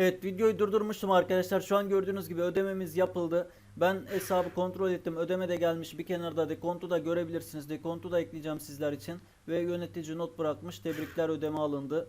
Evet videoyu durdurmuştum arkadaşlar. Şu an gördüğünüz gibi ödememiz yapıldı. Ben hesabı kontrol ettim. Ödeme de gelmiş. Bir kenarda dekontu da görebilirsiniz. Dekontu da ekleyeceğim sizler için. Ve yönetici not bırakmış. Tebrikler ödeme alındı.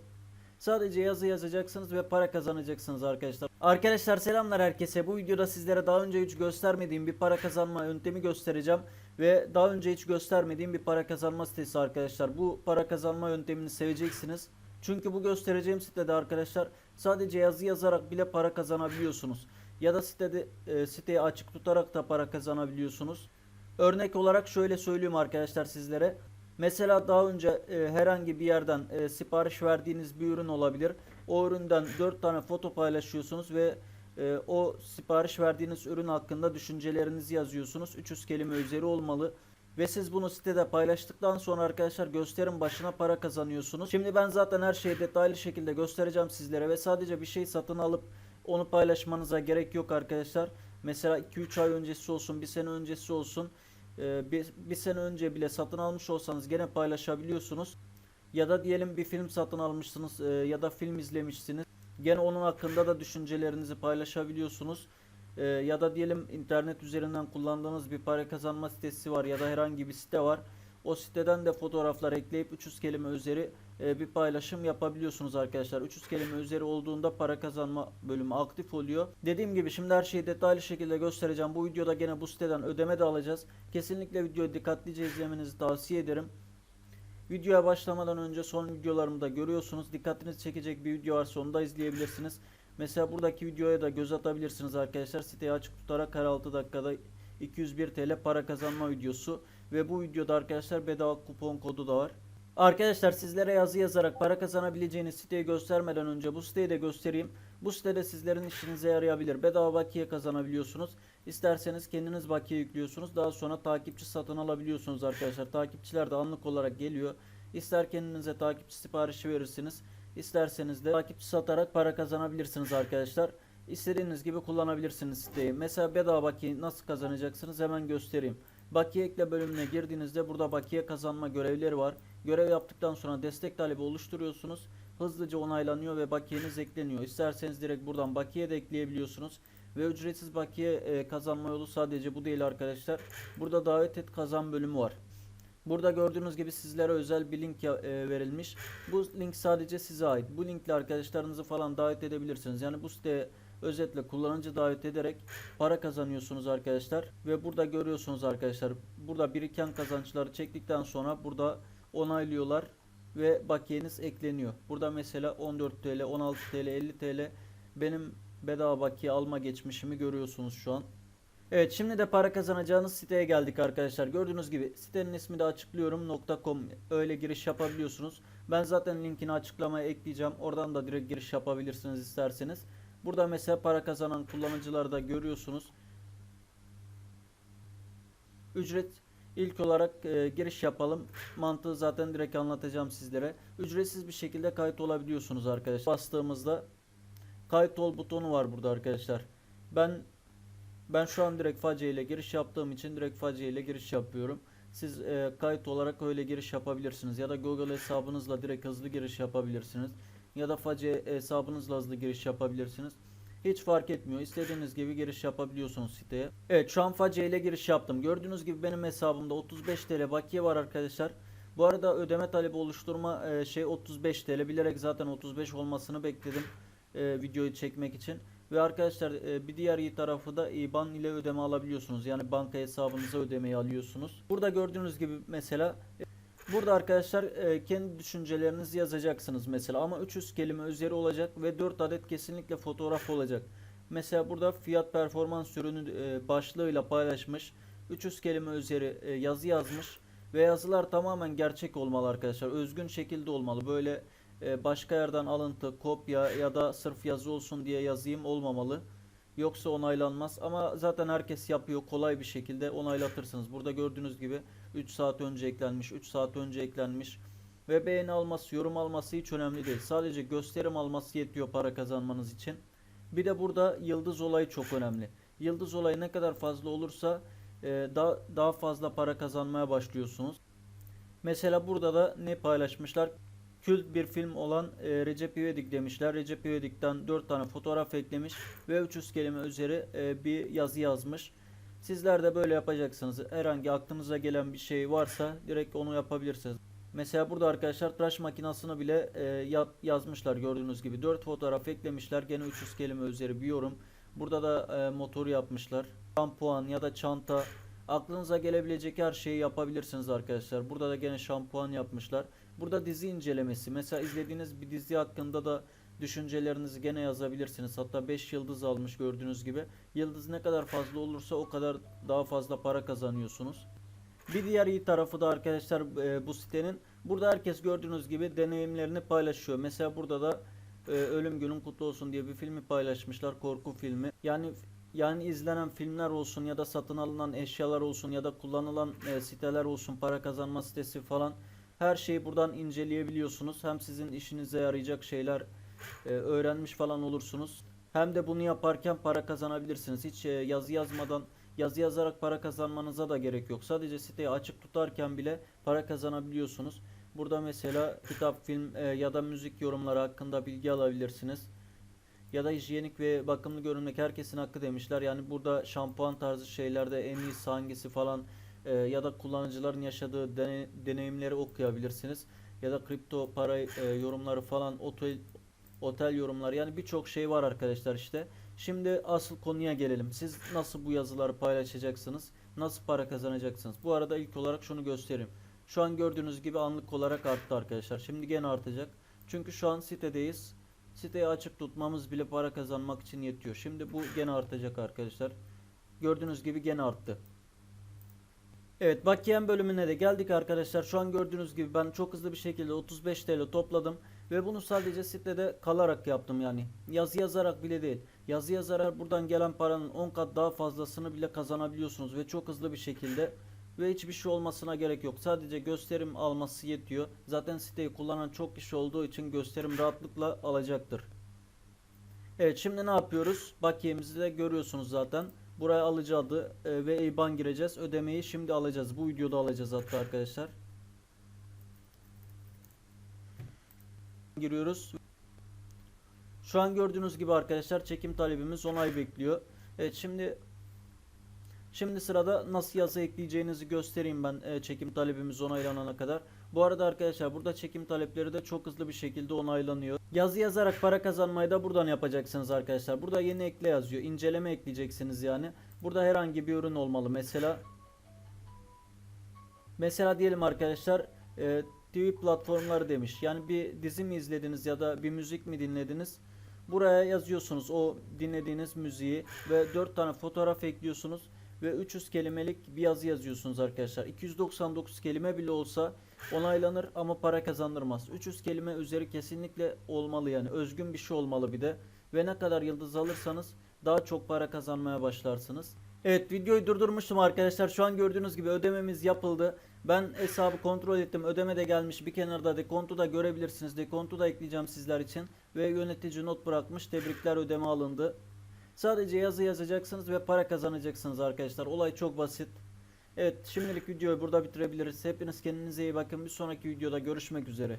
Sadece yazı yazacaksınız ve para kazanacaksınız arkadaşlar. Arkadaşlar selamlar herkese. Bu videoda sizlere daha önce hiç göstermediğim bir para kazanma yöntemi göstereceğim. Ve daha önce hiç göstermediğim bir para kazanma sitesi arkadaşlar. Bu para kazanma yöntemini seveceksiniz. Çünkü bu göstereceğim sitede arkadaşlar sadece yazı yazarak bile para kazanabiliyorsunuz. Ya da sitede e, siteyi açık tutarak da para kazanabiliyorsunuz. Örnek olarak şöyle söyleyeyim arkadaşlar sizlere. Mesela daha önce e, herhangi bir yerden e, sipariş verdiğiniz bir ürün olabilir. O üründen 4 tane foto paylaşıyorsunuz ve e, o sipariş verdiğiniz ürün hakkında düşüncelerinizi yazıyorsunuz. 300 kelime üzeri olmalı. Ve siz bunu sitede paylaştıktan sonra arkadaşlar gösterim başına para kazanıyorsunuz. Şimdi ben zaten her şeyi detaylı şekilde göstereceğim sizlere ve sadece bir şey satın alıp onu paylaşmanıza gerek yok arkadaşlar. Mesela 2-3 ay öncesi olsun, bir sene öncesi olsun. e, Bir, bir sene önce bile satın almış olsanız gene paylaşabiliyorsunuz. Ya da diyelim bir film satın almışsınız e, ya da film izlemişsiniz. Gene onun hakkında da düşüncelerinizi paylaşabiliyorsunuz. Ee, ya da diyelim internet üzerinden kullandığınız bir para kazanma sitesi var ya da herhangi bir site var. O siteden de fotoğraflar ekleyip 300 kelime üzeri e, bir paylaşım yapabiliyorsunuz arkadaşlar. 300 kelime üzeri olduğunda para kazanma bölümü aktif oluyor. Dediğim gibi şimdi her şeyi detaylı şekilde göstereceğim. Bu videoda gene bu siteden ödeme de alacağız. Kesinlikle videoyu dikkatlice izlemenizi tavsiye ederim. Videoya başlamadan önce son videolarımı da görüyorsunuz. Dikkatinizi çekecek bir video varsa onu da izleyebilirsiniz. Mesela buradaki videoya da göz atabilirsiniz arkadaşlar. Siteyi açık tutarak her 6 dakikada 201 TL para kazanma videosu. Ve bu videoda arkadaşlar bedava kupon kodu da var. Arkadaşlar sizlere yazı yazarak para kazanabileceğiniz siteyi göstermeden önce bu siteyi de göstereyim. Bu sitede sizlerin işinize yarayabilir. Bedava bakiye kazanabiliyorsunuz. İsterseniz kendiniz bakiye yüklüyorsunuz. Daha sonra takipçi satın alabiliyorsunuz arkadaşlar. Takipçiler de anlık olarak geliyor. İster kendinize takipçi siparişi verirsiniz. İsterseniz de takipçi satarak para kazanabilirsiniz arkadaşlar. İstediğiniz gibi kullanabilirsiniz siteyi. Mesela bedava bakiye nasıl kazanacaksınız hemen göstereyim. Bakiye ekle bölümüne girdiğinizde burada bakiye kazanma görevleri var. Görev yaptıktan sonra destek talebi oluşturuyorsunuz. Hızlıca onaylanıyor ve bakiyeniz ekleniyor. İsterseniz direkt buradan bakiye de ekleyebiliyorsunuz. Ve ücretsiz bakiye e, kazanma yolu sadece bu değil arkadaşlar. Burada davet et kazan bölümü var. Burada gördüğünüz gibi sizlere özel bir link e, verilmiş. Bu link sadece size ait. Bu linkle arkadaşlarınızı falan davet edebilirsiniz. Yani bu siteye özetle kullanıcı davet ederek para kazanıyorsunuz arkadaşlar. Ve burada görüyorsunuz arkadaşlar. Burada biriken kazançları çektikten sonra burada onaylıyorlar ve bakiyeniz ekleniyor. Burada mesela 14 TL, 16 TL, 50 TL benim bedava bakiye alma geçmişimi görüyorsunuz şu an. Evet şimdi de para kazanacağınız siteye geldik arkadaşlar. Gördüğünüz gibi sitenin ismi de açıklıyorum .com öyle giriş yapabiliyorsunuz. Ben zaten linkini açıklamaya ekleyeceğim. Oradan da direkt giriş yapabilirsiniz isterseniz. Burada mesela para kazanan kullanıcıları da görüyorsunuz. Ücret ilk olarak e, giriş yapalım. Mantığı zaten direkt anlatacağım sizlere. Ücretsiz bir şekilde kayıt olabiliyorsunuz arkadaşlar. Bastığımızda kayıt ol butonu var burada arkadaşlar. Ben ben şu an direkt Face ile giriş yaptığım için direkt Face ile giriş yapıyorum. Siz e, kayıt olarak öyle giriş yapabilirsiniz ya da Google hesabınızla direkt hızlı giriş yapabilirsiniz ya da Face hesabınızla hızlı giriş yapabilirsiniz. Hiç fark etmiyor. İstediğiniz gibi giriş yapabiliyorsunuz siteye. Evet şu an Face ile giriş yaptım. Gördüğünüz gibi benim hesabımda 35 TL bakiye var arkadaşlar. Bu arada ödeme talebi oluşturma e, şey 35 TL. Bilerek zaten 35 olmasını bekledim e, videoyu çekmek için. Ve arkadaşlar e, bir diğer iyi tarafı da IBAN ile ödeme alabiliyorsunuz. Yani banka hesabınıza ödemeyi alıyorsunuz. Burada gördüğünüz gibi mesela e, burada arkadaşlar e, kendi düşüncelerinizi yazacaksınız mesela ama 300 kelime üzeri olacak ve 4 adet kesinlikle fotoğraf olacak. Mesela burada fiyat performans ürünü başlığıyla paylaşmış. 300 kelime üzeri yazı yazmış ve yazılar tamamen gerçek olmalı arkadaşlar. Özgün şekilde olmalı. Böyle e, başka yerden alıntı, kopya ya da sırf yazı olsun diye yazayım olmamalı. Yoksa onaylanmaz ama zaten herkes yapıyor kolay bir şekilde onaylatırsınız. Burada gördüğünüz gibi 3 saat önce eklenmiş, 3 saat önce eklenmiş ve beğeni alması, yorum alması hiç önemli değil. Sadece gösterim alması yetiyor para kazanmanız için. Bir de burada yıldız olayı çok önemli. Yıldız olayı ne kadar fazla olursa e, daha daha fazla para kazanmaya başlıyorsunuz. Mesela burada da ne paylaşmışlar? Kült bir film olan e, Recep İvedik demişler. Recep İvedik'ten 4 tane fotoğraf eklemiş ve 300 kelime üzeri e, bir yazı yazmış. Sizler de böyle yapacaksınız. Herhangi aklınıza gelen bir şey varsa direkt onu yapabilirsiniz. Mesela burada arkadaşlar tıraş makinasını bile e, yap- yazmışlar gördüğünüz gibi. 4 fotoğraf eklemişler. Gene 300 kelime üzeri bir yorum. Burada da e, motor yapmışlar. Şampuan ya da çanta. Aklınıza gelebilecek her şeyi yapabilirsiniz arkadaşlar. Burada da gene şampuan yapmışlar. Burada dizi incelemesi. Mesela izlediğiniz bir dizi hakkında da düşüncelerinizi gene yazabilirsiniz. Hatta 5 yıldız almış gördüğünüz gibi. Yıldız ne kadar fazla olursa o kadar daha fazla para kazanıyorsunuz. Bir diğer iyi tarafı da arkadaşlar e, bu sitenin burada herkes gördüğünüz gibi deneyimlerini paylaşıyor. Mesela burada da e, Ölüm Günün Kutlu Olsun diye bir filmi paylaşmışlar. Korku filmi. Yani yani izlenen filmler olsun ya da satın alınan eşyalar olsun ya da kullanılan e, siteler olsun para kazanma sitesi falan her şeyi buradan inceleyebiliyorsunuz. Hem sizin işinize yarayacak şeyler e, öğrenmiş falan olursunuz. Hem de bunu yaparken para kazanabilirsiniz. Hiç e, yazı yazmadan yazı yazarak para kazanmanıza da gerek yok. Sadece siteyi açık tutarken bile para kazanabiliyorsunuz. Burada mesela kitap, film e, ya da müzik yorumları hakkında bilgi alabilirsiniz. Ya da hijyenik ve bakımlı görünmek herkesin hakkı demişler. Yani burada şampuan tarzı şeylerde en iyisi hangisi falan e, ya da kullanıcıların yaşadığı dene- deneyimleri okuyabilirsiniz. Ya da kripto para e, yorumları falan, otel otel yorumları yani birçok şey var arkadaşlar işte. Şimdi asıl konuya gelelim. Siz nasıl bu yazıları paylaşacaksınız? Nasıl para kazanacaksınız? Bu arada ilk olarak şunu göstereyim. Şu an gördüğünüz gibi anlık olarak arttı arkadaşlar. Şimdi gene artacak. Çünkü şu an sitedeyiz. Siteyi açık tutmamız bile para kazanmak için yetiyor. Şimdi bu gene artacak arkadaşlar. Gördüğünüz gibi gene arttı. Evet bakiyen bölümüne de geldik arkadaşlar. Şu an gördüğünüz gibi ben çok hızlı bir şekilde 35 TL topladım. Ve bunu sadece sitede kalarak yaptım yani. Yazı yazarak bile değil. Yazı yazarak buradan gelen paranın 10 kat daha fazlasını bile kazanabiliyorsunuz. Ve çok hızlı bir şekilde. Ve hiçbir şey olmasına gerek yok. Sadece gösterim alması yetiyor. Zaten siteyi kullanan çok kişi olduğu için gösterim rahatlıkla alacaktır. Evet şimdi ne yapıyoruz? Bakiyemizi de görüyorsunuz zaten. Buraya alıcı adı e, ve IBAN gireceğiz. Ödemeyi şimdi alacağız. Bu videoda alacağız hatta arkadaşlar. Giriyoruz. Şu an gördüğünüz gibi arkadaşlar çekim talebimiz onay bekliyor. Evet şimdi Şimdi sırada nasıl yazı ekleyeceğinizi göstereyim ben e, çekim talebimiz onaylanana kadar. Bu arada arkadaşlar burada çekim talepleri de çok hızlı bir şekilde onaylanıyor. Yazı yazarak para kazanmayı da buradan yapacaksınız arkadaşlar. Burada yeni ekle yazıyor. İnceleme ekleyeceksiniz yani. Burada herhangi bir ürün olmalı. Mesela Mesela diyelim arkadaşlar e, TV platformları demiş. Yani bir dizi mi izlediniz ya da bir müzik mi dinlediniz? Buraya yazıyorsunuz o dinlediğiniz müziği ve 4 tane fotoğraf ekliyorsunuz ve 300 kelimelik bir yazı yazıyorsunuz arkadaşlar. 299 kelime bile olsa onaylanır ama para kazandırmaz. 300 kelime üzeri kesinlikle olmalı yani özgün bir şey olmalı bir de. Ve ne kadar yıldız alırsanız daha çok para kazanmaya başlarsınız. Evet videoyu durdurmuştum arkadaşlar. Şu an gördüğünüz gibi ödememiz yapıldı. Ben hesabı kontrol ettim. Ödeme de gelmiş. Bir kenarda dekontu da görebilirsiniz. Dekontu da ekleyeceğim sizler için. Ve yönetici not bırakmış. Tebrikler ödeme alındı. Sadece yazı yazacaksınız ve para kazanacaksınız arkadaşlar. Olay çok basit. Evet şimdilik videoyu burada bitirebiliriz. Hepiniz kendinize iyi bakın. Bir sonraki videoda görüşmek üzere.